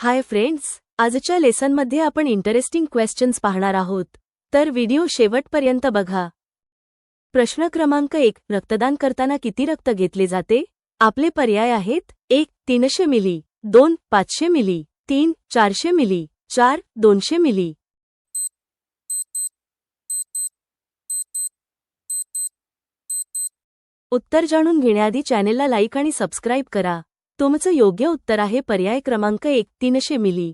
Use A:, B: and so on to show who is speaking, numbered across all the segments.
A: Hi friends आजच्या लेसनमध्ये आपण interesting questions पाहणार आहोत. तर व्हिडिओ शेवटपर्यंत बघा. प्रश्न क्रमांक एक रक्तदान करताना किती रक्त घेतले जाते? आपले पर्याय आहेत एक तीनशे मिली दोन पाचशे मिली तीन चारशे मिली चार दोनशे मिली. उत्तर जाणून घेण्याआधी चॅनेलला लाईक आणि सबस्क्राईब करा. तुमचं योग्य उत्तर आहे पर्याय क्रमांक एक तीनशे मिली.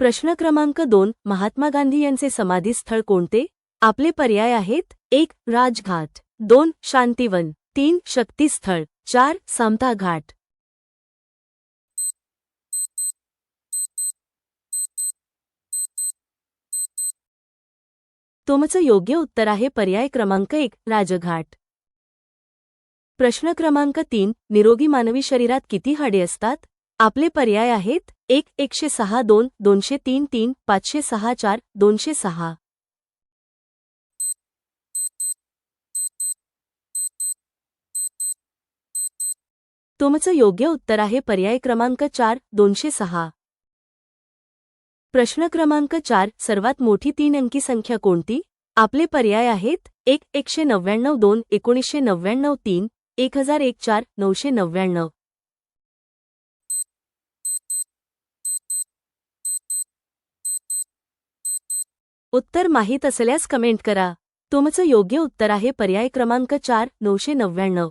A: प्रश्न क्रमांक दोन महात्मा गांधी यांचे समाधीस्थळ कोणते? आपले पर्याय आहेत एक राजघाट दोन शांतिवन तीन शक्तीस्थळ चार समता घाट तुमचं योग्य उत्तर आहे पर्याय क्रमांक एक राजघाट. प्रश्न क्रमांक तीन निरोगी मानवी शरीरात किती हाडे असतात? आपले पर्याय आहेत एक एकशे सहा दोन दोनशे तीन तीन पाचशे सहा चार दोनशे सहा. तुमचं योग्य उत्तर आहे पर्याय क्रमांक चार दोनशे सहा. प्रश्न क्रमांक चार सर्वात मोठी तीन अंकी संख्या कोणती? आपले पर्याय आहेत एक एकशे नव्याण्णव दोन एकोणीसशे नव्याण्णव तीन एक हजार एक चार नऊशे नव्याण्णव. उत्तर माहीत असल्यास कमेंट करा. तुमचं योग्य उत्तर आहे पर्याय क्रमांक चार नऊशे नव्याण्णव.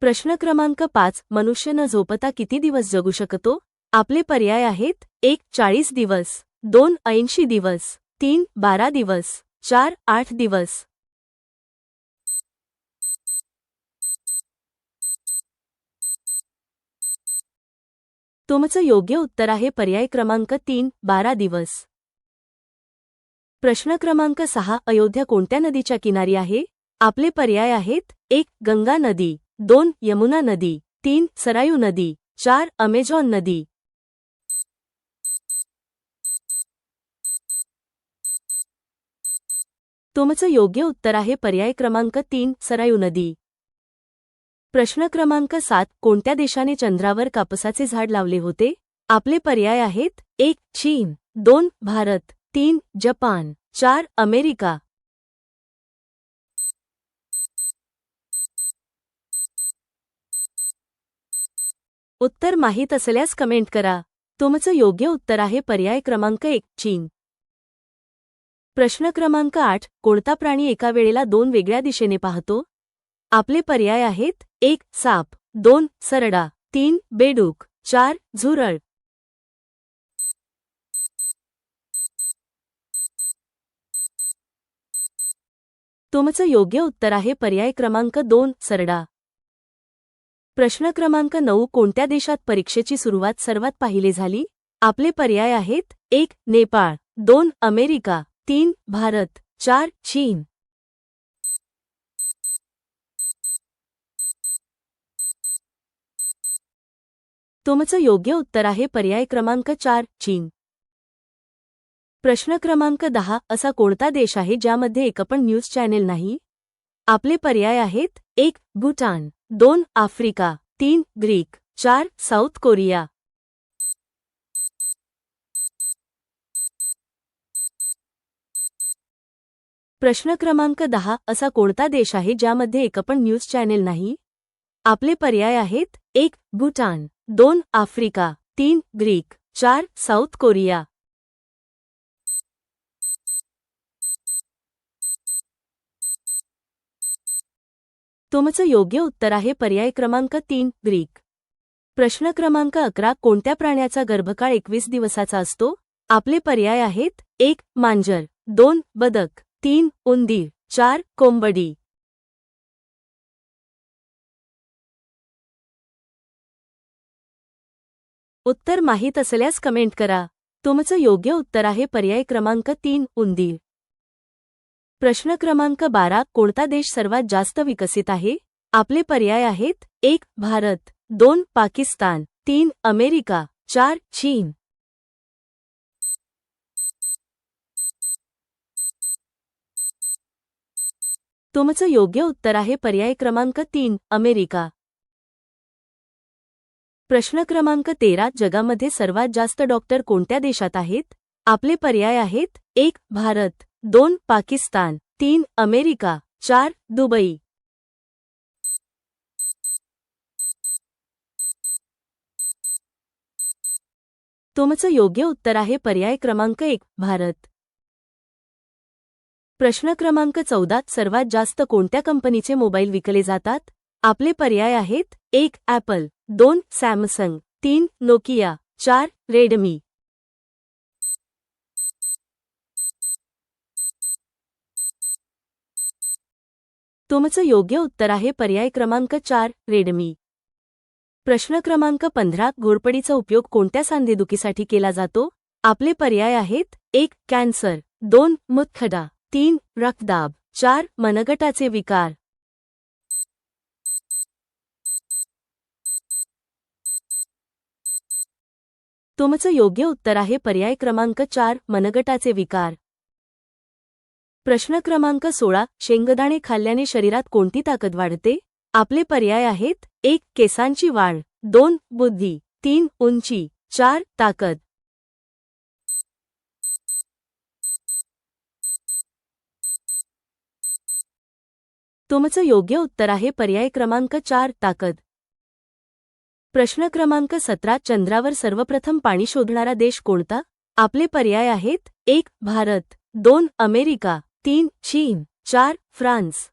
A: प्रश्न क्रमांक पाच मनुष्य न झोपता किती दिवस जगू शकतो? आपले पर्याय आहेत एक चाळीस दिवस दोन ऐंशी दिवस तीन बारा दिवस चार आठ दिवस. तुमचं योग्य उत्तर आहे पर्याय क्रमांक तीन बारा दिवस. प्रश्न क्रमांक सहा अयोध्या कोणत्या नदीच्या किनारी आहे? आपले पर्याय आहेत एक गंगा नदी दोन यमुना नदी तीन सरायू नदी चार अमेझॉन नदी. तुमचं योग्य उत्तर आहे पर्याय क्रमांक तीन सरायू नदी. प्रश्न क्रमांक सात कोणत्या देशाने चंद्रावर कापसाचे झाड लावले होते? आपले पर्याय आहेत एक चीन दोन भारत तीन जपान चार अमेरिका. उत्तर माहीत असल्यास कमेंट करा. तुमचं योग्य उत्तर आहे पर्याय क्रमांक एक चीन. प्रश्न क्रमांक आठ कोणता प्राणी एका वेळेला दोन वेगळ्या दिशेने पाहतो? आपले पर्याय आहेत एक साप दोन सरडा तीन बेडूक चार झुरळ. तुमचं योग्य उत्तर आहे पर्याय क्रमांक दोन सरडा. प्रश्न क्रमांक नऊ कोणत्या देशात परीक्षेची सुरुवात सर्वात पाहिले झाली? आपले पर्याय आहेत एक नेपाळ दोन अमेरिका तीन भारत चार चीन. तुमचं योग्य उत्तर आहे पर्याय क्रमांक चार चीन. प्रश्न क्रमांक दहा असा कोणता देश आहे ज्यामध्ये एक पण न्यूज चॅनेल नाही? आपले पर्याय आहेत एक भूटान दोन आफ्रिका तीन ग्रीक चार साऊथ कोरिया. प्रश्न क्रमांक दहा असा कोणता देश आहे ज्यामध्ये एक पण न्यूज चॅनेल नाही? आपले पर्याय आहेत एक भूटान दोन आफ्रिका तीन ग्रीक चार साऊथ कोरिया. तुमचं योग्य उत्तर आहे पर्याय क्रमांक तीन ग्रीक. प्रश्न क्रमांक अकरा कोणत्या प्राण्याचा गर्भकाळ एकवीस दिवसाचा असतो? आपले पर्याय आहेत एक मांजर दोन बदक तीन उंदीर चार कोंबडी. उत्तर माहीत असल्यास कमेंट करा. तुमचं योग्य उत्तर आहे पर्याय क्रमांक तीन उंदीर. प्रश्न क्रमांक बारा कोणता देश सर्वात जास्त विकसित आहे? आपले पर्याय आहेत एक भारत दोन पाकिस्तान तीन अमेरिका चार चीन. तुमचं योग्य उत्तर आहे पर्याय क्रमांक तीन अमेरिका. प्रश्न क्रमांक तेरा जगामध्ये सर्वात जास्त डॉक्टर कोणत्या देशात आहेत? आपले पर्याय आहेत एक भारत दोन पाकिस्तान तीन अमेरिका चार दुबई. तुमचं योग्य उत्तर आहे पर्याय क्रमांक एक भारत. प्रश्न क्रमांक चौदात सर्वात जास्त कोणत्या कंपनीचे मोबाईल विकले जातात? आपले पर्याय आहेत एक ॲपल. दोन सॅमसंग तीन नोकिया चार रेडमी. तुमचं योग्य उत्तर आहे पर्याय क्रमांक चार रेडमी. प्रश्न क्रमांक पंधरा घोरपडीचा उपयोग कोणत्या सांधेदुखीसाठी केला जातो? आपले पर्याय आहेत एक कॅन्सर दोन मुतखडा तीन रक्तदाब चार मनगटाचे विकार. तुमचं योग्य उत्तर आहे पर्याय क्रमांक चार मनगटाचे विकार. प्रश्न क्रमांक सोळा शेंगदाणे खाल्ल्याने शरीरात कोणती ताकद वाढते? आपले पर्याय आहेत एक केसांची वाढ. दोन बुद्धी. तीन उंची. चार ताकद. तुमचं योग्य उत्तर आहे पर्याय क्रमांक चार ताकद. प्रश्न क्रमांक सतरा चंद्रावर सर्वप्रथम पाणी शोधणारा देश कोणता? आपले पर्याय आहेत एक भारत दोन अमेरिका तीन चीन चार फ्रान्स.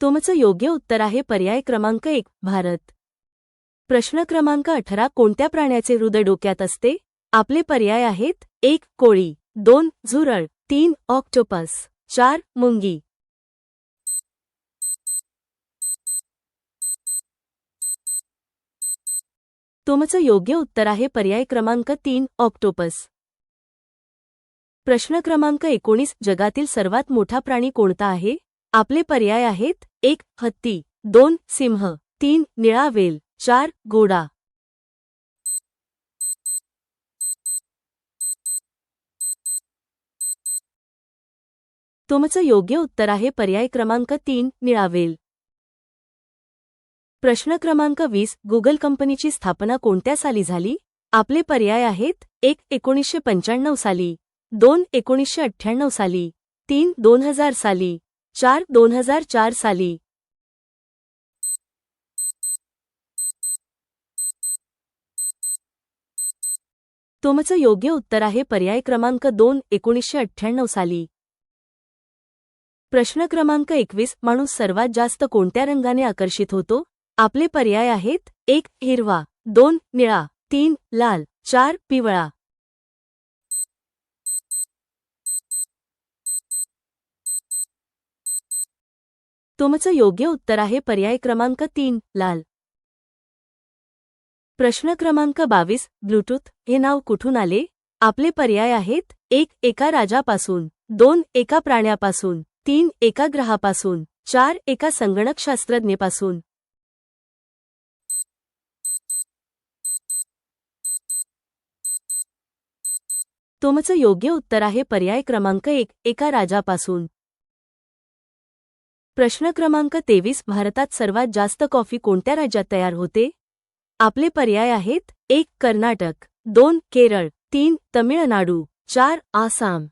A: तुमचं योग्य उत्तर आहे पर्याय क्रमांक एक भारत. प्रश्न क्रमांक अठरा कोणत्या प्राण्याचे हृदय डोक्यात असते? आपले पर्याय आहेत एक कोळी दोन झुरळ तीन ऑक्टोपस. चार मुंगी. तुमचं योग्य उत्तर आहे पर्याय क्रमांक तीन ऑक्टोपस. प्रश्न क्रमांक एकोणीस जगातील सर्वात मोठा प्राणी कोणता आहे? आपले पर्याय आहेत एक हत्ती दोन सिंह तीन निळा वेल चार घोडा. तुमचं योग्य उत्तर आहे पर्याय क्रमांक तीन निळावेल. प्रश्न क्रमांक वीस गुगल कंपनीची स्थापना कोणत्या साली झाली? आपले पर्याय आहेत एक एकोणीसशे पंच्याण्णव साली दोन एकोणीसशे अठ्ठ्याण्णव साली तीन दोन हजार साली चार दोन हजार चार साली. तुमचं योग्य उत्तर आहे पर्याय क्रमांक दोन एकोणीसशे अठ्ठ्याण्णव साली. प्रश्न क्रमांक एकवीस माणूस सर्वात जास्त कोणत्या रंगाने आकर्षित होतो? आपले पर्याय आहेत एक हिरवा दोन निळा तीन लाल चार पिवळा. तुमचं योग्य उत्तर आहे पर्याय क्रमांक तीन लाल. प्रश्न क्रमांक बावीस ब्लूटूथ हे नाव कुठून आले? आपले पर्याय आहेत एक एका राजापासून दोन एका प्राण्यापासून. तीन एका ग्रहापासून चार एका संगणकशास्त्रज्ञेपासून. तुमचं योग्य उत्तर आहे पर्याय क्रमांक एक एका राजापासून. प्रश्न क्रमांक तेवीस भारतात सर्वात जास्त कॉफी कोणत्या राज्यात तयार होते? आपले पर्याय आहेत एक कर्नाटक दोन केरळ तीन तमिळनाडू चार आसाम.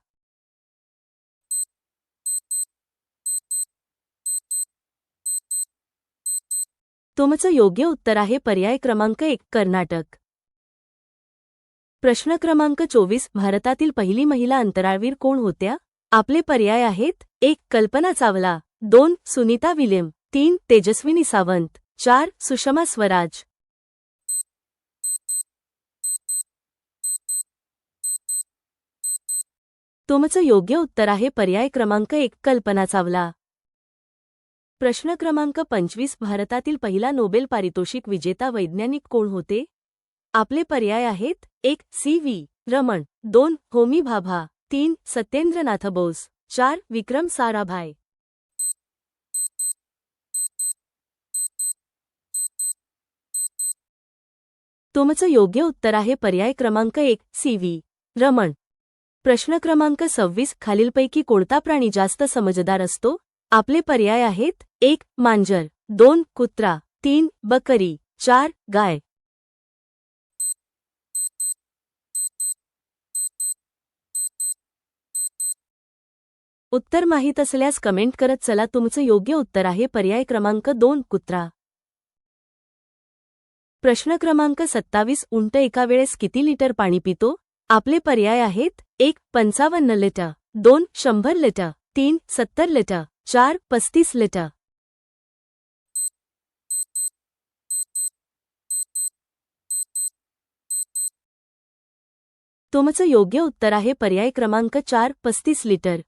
A: तुमचं योग्य उत्तर आहे पर्याय क्रमांक एक कर्नाटक. प्रश्न क्रमांक चोवीस भारतातील पहिली महिला अंतराळवीर कोण होत्या? आपले पर्याय आहेत एक कल्पना चावला. दोन सुनीता विलियम. तीन तेजस्विनी सावंत. चार सुषमा स्वराज. तुमचं योग्य उत्तर आहे पर्याय क्रमांक एक कल्पना चावला. प्रश्न क्रमांक पंचवीस भारतातील पहिला नोबेल पारितोषिक विजेता वैज्ञानिक कोण होते? आपले पर्याय आहेत एक सी व्ही रमण दोन होमी भाभा तीन सत्येंद्रनाथ बोस चार विक्रम साराभाय तुमचं योग्य उत्तर आहे पर्याय क्रमांक एक सी व्ही रमण. प्रश्न क्रमांक सव्वीस खालीलपैकी कोणता प्राणी जास्त समजदार असतो? आपले पर्याय आहेत. एक मांजर. दोन कुत्रा. तीन बकरी. चार गाय. उत्तर माहीत असल्यास कमेंट करत चला तुमचं योग्य उत्तर आहे. पर्याय क्रमांक दोन कुत्रा. प्रश्न क्रमांक सत्तावीस उंट एका वेळेस किती लिटर पाणी पितो? आपले पर्याय आहेत. एक पंचावन्न लिटर. दोन शंभर लिटर. तीन सत्तर लिटर. चार पस्तीस लिटर. तुमचं योग्य उत्तर आहे पर्याय क्रमांक चार पस्तीस लिटर.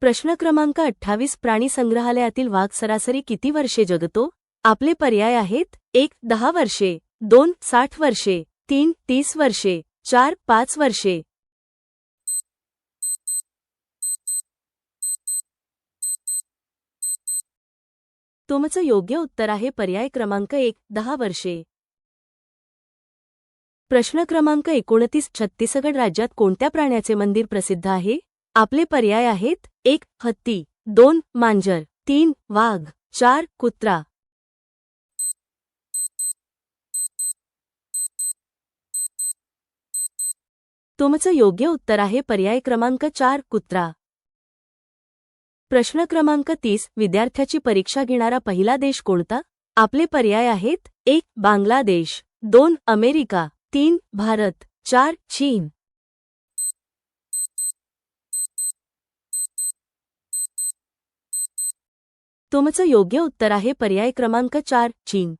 A: प्रश्न क्रमांक अठ्ठावीस प्राणी संग्रहालयातील वाघ सरासरी किती वर्षे जगतो? आपले पर्याय आहेत एक दहा वर्षे दोन साठ वर्षे तीन तीस वर्षे चार पाच वर्षे. तुमचं योग्य उत्तर आहे पर्याय क्रमांक एक दहा वर्षे. प्रश्न क्रमांक एकोणतीस छत्तीसगड राज्यात कोणत्या प्राण्याचे मंदिर प्रसिद्ध आहे? आपले पर्याय आहेत एक हत्ती दोन मांजर तीन वाघ चार कुत्रा. तुमचं योग्य उत्तर आहे पर्याय क्रमांक चार कुत्रा. प्रश्न क्रमांक तीस विद्यार्थ्याची परीक्षा घेणारा पहिला देश कोणता? आपले पर्याय आहेत एक बांगलादेश दोन अमेरिका तीन भारत चार चीन. तुमचं योग्य उत्तर आहे पर्याय क्रमांक चार चीन.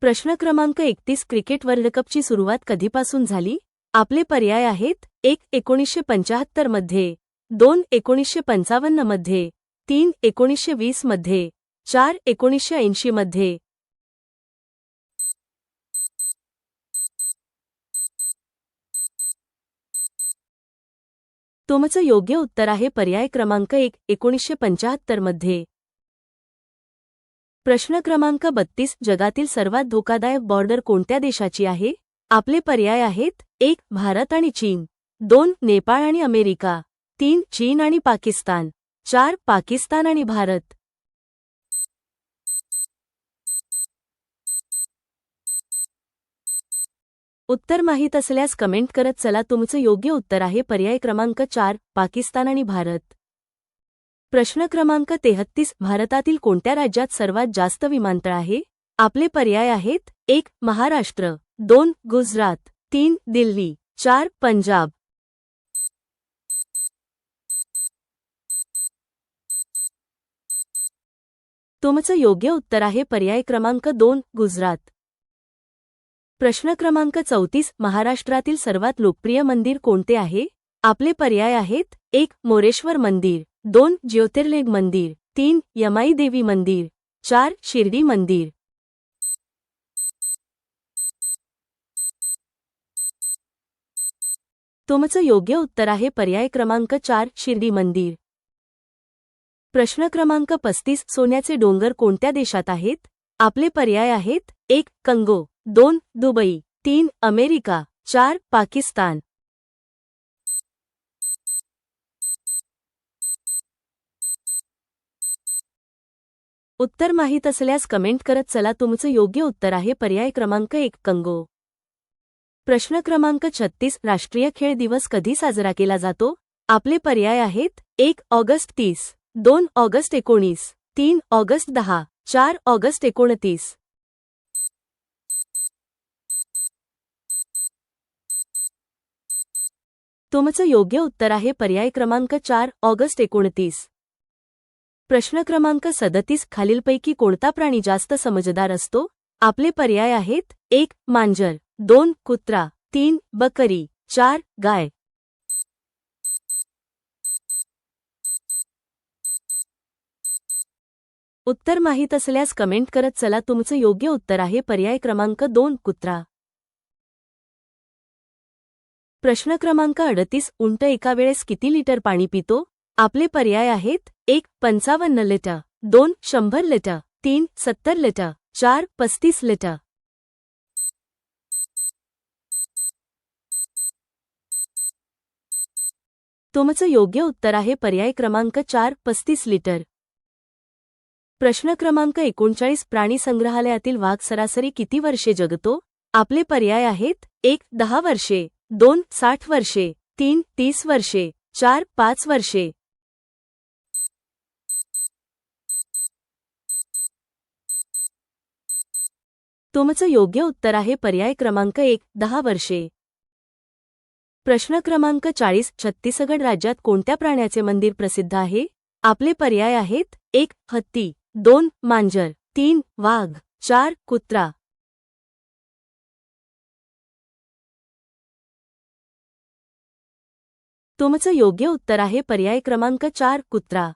A: प्रश्न क्रमांक एकतीस क्रिकेट वर्ल्ड कपची सुरुवात कधीपासून झाली? आपले पर्याय आहेत एक एकोणीसशे पंचाहत्तरमध्ये. दोन एकोणीसशे पंचावन्नमध्ये तीन एकोणीसशे वीसमध्ये चार एकोणीसशे ऐंशी मध्ये. तुमचं योग्य उत्तर आहे पर्याय क्रमांक एक एकोणीसशे पंचाहत्तरमध्ये. प्रश्न क्रमांक बत्तीस जगातील सर्वात धोकादायक बॉर्डर कोणत्या देशाची आहे? आपले पर्याय आहेत एक भारत आणि चीन. दोन नेपाळ आणि अमेरिका. तीन चीन आणि पाकिस्तान. चार पाकिस्तान आणि भारत. उत्तर माहीत असल्यास कमेंट करत चला तुमचं योग्य उत्तर आहे. पर्याय क्रमांक चार पाकिस्तान आणि भारत. प्रश्न क्रमांक तेहत्तीस भारतातील कोणत्या राज्यात सर्वात जास्त विमानतळ आहे? आपले पर्याय आहेत एक महाराष्ट्र. दोन गुजरात. तीन दिल्ली. चार पंजाब. तुमचं योग्य उत्तर आहे पर्याय क्रमांक दोन गुजरात. प्रश्न क्रमांक चौतीस महाराष्ट्रातील सर्वात लोकप्रिय मंदिर कोणते आहे? आपले पर्याय आहेत एक मोरेश्वर मंदिर दोन ज्योतिर्लिंग मंदिर तीन यमाई देवी मंदिर चार शिर्डी मंदिर. तुमचं योग्य उत्तर आहे पर्याय क्रमांक चार शिर्डी मंदिर. प्रश्न क्रमांक पस्तीस सोन्याचे डोंगर कोणत्या देशात आहेत? आपले पर्याय आहेत एक कंगो दोन दुबई तीन अमेरिका चार पाकिस्तान. उत्तर माहीत असल्यास कमेंट करत चला तुमचं योग्य उत्तर आहे पर्याय क्रमांक एक कंगो. प्रश्न क्रमांक छत्तीस राष्ट्रीय खेळ दिवस कधी साजरा केला जातो? आपले पर्याय आहेत एक ऑगस्ट तीस. दोन ऑगस्ट एकोणीस तीन ऑगस्ट दहा चार ऑगस्ट एकोणतीस. तुमचं योग्य उत्तर आहे पर्याय क्रमांक चार ऑगस्ट एकोणतीस. प्रश्न क्रमांक सदतीस खालीलपैकी कोणता प्राणी जास्त समजदार असतो? आपले पर्याय आहेत एक मांजर दोन कुत्रा तीन बकरी चार गाय. उत्तर माहीत असल्यास कमेंट करत चला तुमचं योग्य उत्तर आहे. पर्याय क्रमांक दोन कुत्रा. प्रश्न क्रमांक अडतीस उंट एका वेळेस किती लिटर पाणी पितो? आपले पर्याय आहेत एक पंचावन्न लिटर दोन शंभर लिटर तीन सत्तर लिटर चार पस्तीस लिटर. तुमचं योग्य उत्तर आहे. पर्याय क्रमांक चार पस्तीस लिटर. प्रश्न क्रमांक एकोणचाळीस प्राणी संग्रहालयातील वाघ सरासरी किती वर्षे जगतो? आपले पर्याय आहेत एक दहा वर्षे दोन साठ वर्षे तीन तीस वर्षे चार पाच वर्षे. तुमचं योग्य उत्तर आहे पर्याय क्रमांक एक दहा वर्षे. प्रश्न क्रमांक चाळीस छत्तीसगड राज्यात कोणत्या प्राण्याचे मंदिर प्रसिद्ध आहे? आपले पर्याय आहेत एक हत्ती. दोन मांजर तीन वाघ चार कुत्रा. तुमचं योग्य उत्तर आहे पर्याय क्रमांक चार कुत्रा.